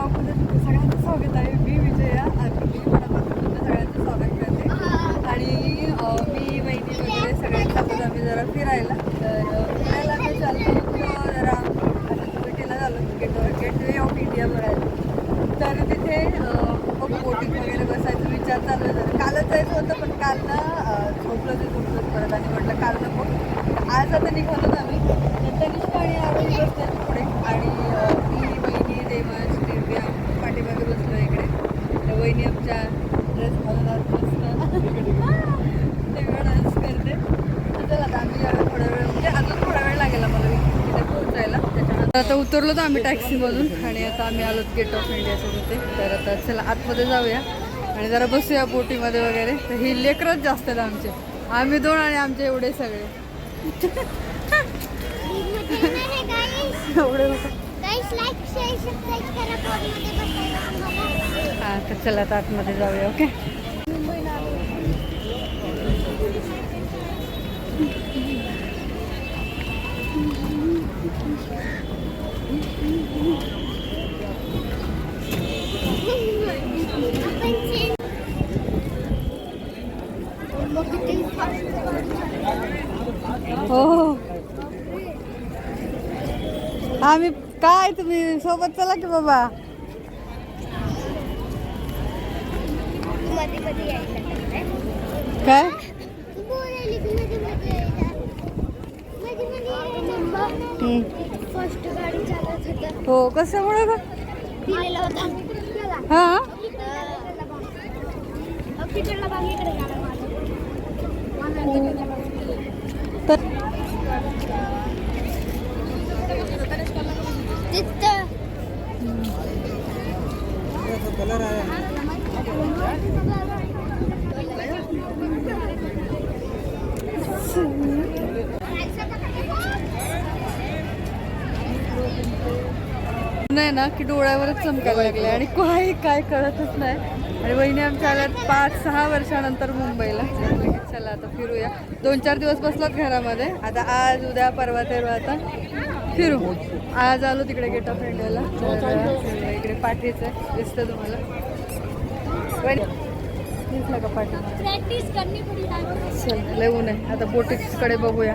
ब्लॉगमध्ये तुमचं सगळ्यांचं स्वागत आहे. मी विजया आणि मी मनापासून सगळ्यांचं स्वागत करते. आणि मी वहिनी वगैरे सगळ्यांसोबत आम्ही जरा फिरायला. तर फिरायला आम्ही चाललो जरा असं भेटीला झालो गेटवे ऑफ इंडिया भरायला तर तिथे बोटिंग वगैरे बसायचा विचार चालू आहे. जरा कालच जायचं होतं पण काल ना झोपलं ते झोपलं परत आणि म्हटलं काल नको. आज आता निघालो आम्ही तनिष्का आणि आरोही बसते पुढे आणि अं, मी वहिनी देवांश दिव्या पाठीमागे बसलो इकडे तर वहिनी आमच्या ड्रेस घालून आज मस्त तेव्हा डान्स करते तर चला आता आम्ही जरा थोडा वेळ म्हणजे अजून थोडा वेळ लागेल आम्हाला तिथे पोहोचायला त्याच्यानंतर आता उतरलो तर आम्ही टॅक्सीमधून आणि आता आम्ही आलो गेट ऑफ इंडियाच्या तिथे तर आता चला आतमध्ये जाऊया आणि जरा बसूया बोटीमध्ये वगैरे. तर ही लेकरच जास्त आहेत आमचे. आम्ही दोन आणि आमचे एवढे सगळे. एवढे हां तर चला आता आतमध्ये जाऊया ओके? हो हो. आम्ही काय तुम्ही सोबत चला की बाबा? काय? हम्म. फर्स्ट गाडी चालत होतं. हो कशामुळे का दिलेला होता. हा? तिकडला भाग नाही ना की डोळ्यावरच चमकायला लागले. आणि काही काय कळतच नाही. आणि वहिनी आमच्या आल्यात पाच सहा वर्षानंतर मुंबईला. चला आता फिरूया. दोन चार दिवस बसलात घरामध्ये. आता आज उद्या परवा तेरवा आता फिरू. आज आलो तिकडे गेट ऑफ इंडियाला. इकडे पाठीचं आहे. दिसतं तुम्हाला. दिसलं का पाठी? प्रॅक्टिस करनी पड़ी चल लय ऊन आहे. आता बोटीकडे बघूया.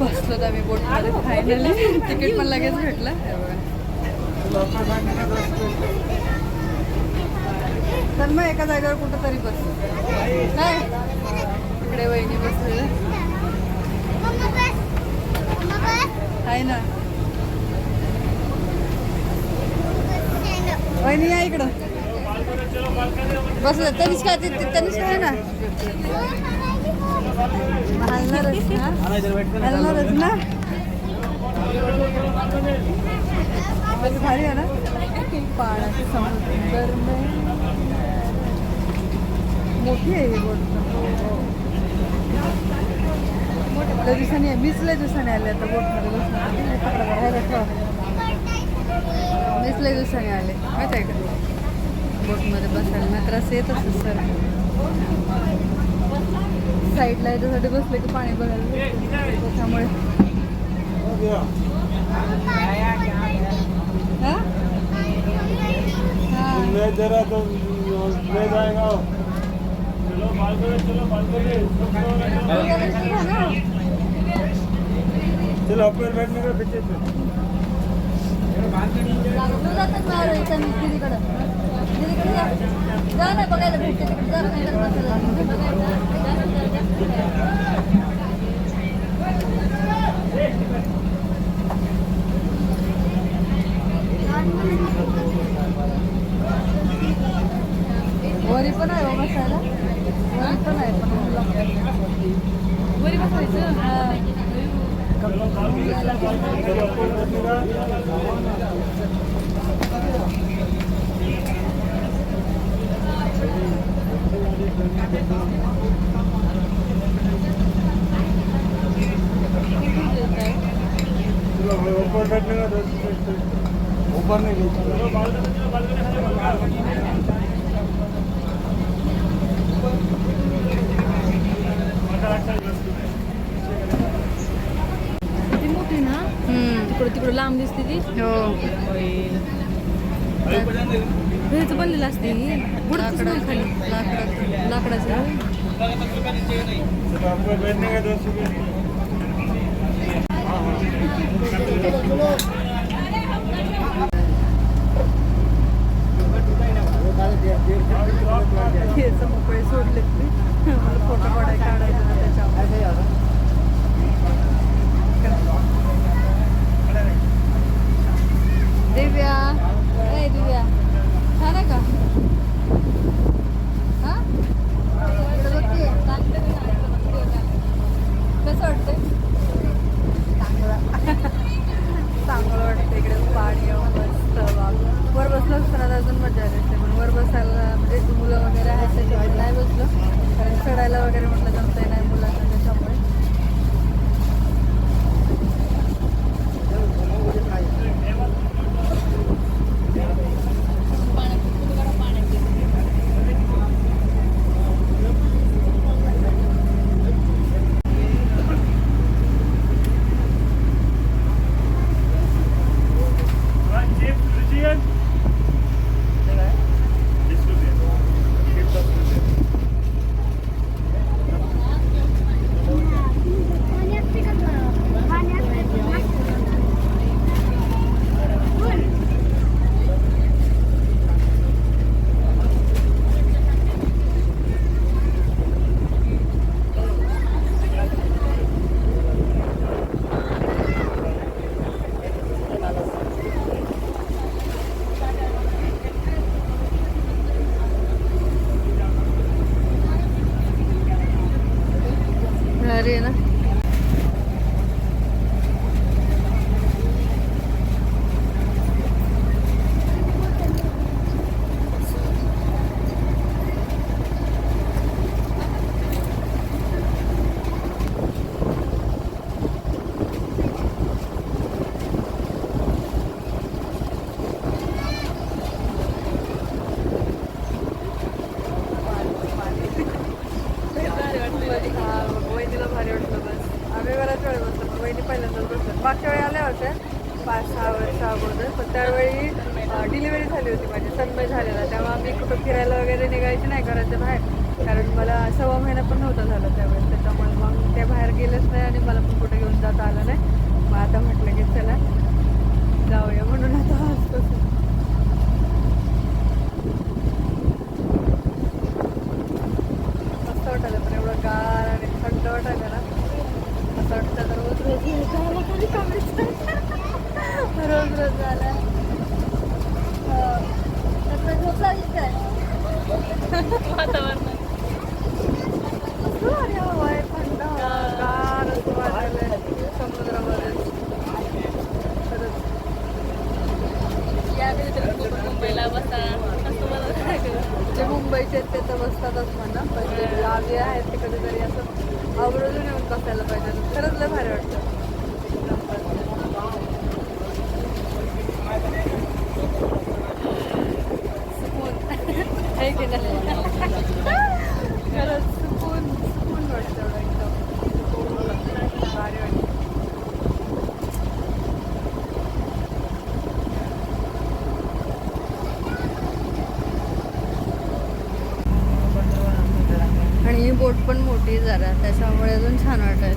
बसलो तर आम्ही बोटमध्ये फायनली तिकीट पण लगेच भेटलं. तर मग एका जागेवर कुठं तरी बस. नाही. इकडे वहिनी बसलेलं आहे ना. वहिनी या इकडं. बस तरीच काय ते तरीच काय ना? हलणारच ना? हलणारच ना? बस भारी आहे ना? पाण्याचे समुद्र मोठी आहे ही बोट लय दिवसांनी आहे मीच लय दिवसांनी आले आता बोटमध्ये बसणार मीच लय दिवसांनी आले. माहिती आहे का? बोटमध्ये बसायला मला त्रास येत असतो सर साईडला याच्यासाठी बसले की पाणी बघायला भेटतं. त्यामुळे हा? हा. मैं जरा तो ले जाएगा चलो बालकनी चलो बालकनी चलो ऊपर बैठने का पीछे वरी पण आहे हो बसायला? वरी पण आहे पण. वरी ऊपर नहीं किती मोठी ना तिकडं तिकडं लांब दिसते ती हो हेच बनलेलं असते ही. खाली. लाकडाचं. लाकडाचं तो आपको बैठने दिव्या छान आहे का कसं वाटतंय? चांगलं. वाटतं इकडे पाणी मस्त वर बसलो तर अजून मजा येते. पण वर बसायला म्हणजे मुलं वगैरे आहेत त्याच्यामुळे नाही बसलो. कारण चढायला वगैरे म्हटलं जमतंय नाही मुलांना त्याच्यामुळे चिप्स रुचियन बीस रुपये चिप्स दस रुपये पाण्यात पिकत पाण्यात भारी आहे ना हा, वहिनीला भारी वाटलं बस आम्ही बऱ्याच वेळ बसलो पण वहिनी पहिल्यांदाच बसलो मागच्या वेळी आल्या होत्या पाच सहा वर्ष अगोदर पण त्यावेळी डिलिव्हरी झाली होती माझी सन्मय झालेला. तेव्हा आम्ही कुठं फिरायला वगैरे निघायची नाही घराच्या बाहेर कारण मला सव्वा महिना पण नव्हता झाला त्यावेळेस त्याच्यामुळे मग ते बाहेर गेलंच नाही आणि मला पण कुठं घेऊन जाता आलं नाही. मग आता म्हटलं की चला जाऊया म्हणून आता आजपासून मस्त वाटायला पण एवढं गार आणि थंड वाटायला ना असं वाटतं तर रोज रोज यायचं तरी कमीच रोज झाला वातावरण. आहे थंड गार असं समुद्रामध्ये मुंबईला बसा जे मुंबईचे आहेत ते तर बसतातच म्हणा पण जे गावी आहेत ते कधीतरी असं आवर्जून येऊन बसायला पाहिजे खरंच लय भारी वाटतं सुकून है की नाही खरंच सुकून सुकून वाटतं एवढं एकदम भारी वाटतं आणि ही बोट पण मोठी जरा त्याच्यामुळे अजून छान वाटत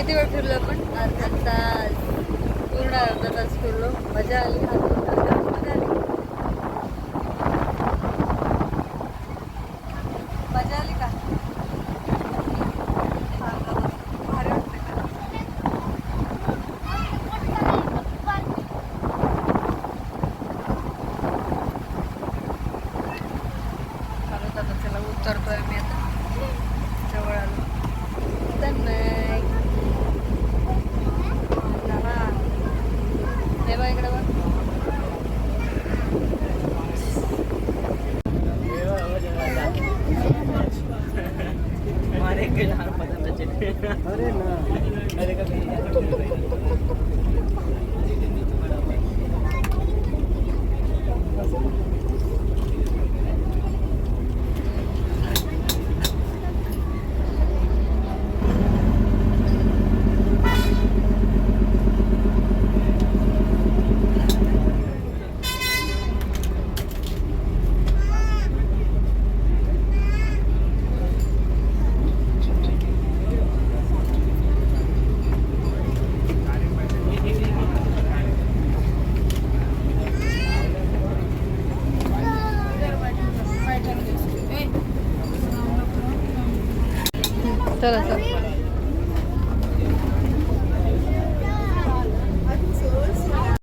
किती वेळ फिरलो आपण? अर्धा तास. पूर्ण अर्धा तास फिरलो. मजा आली. हा Arena.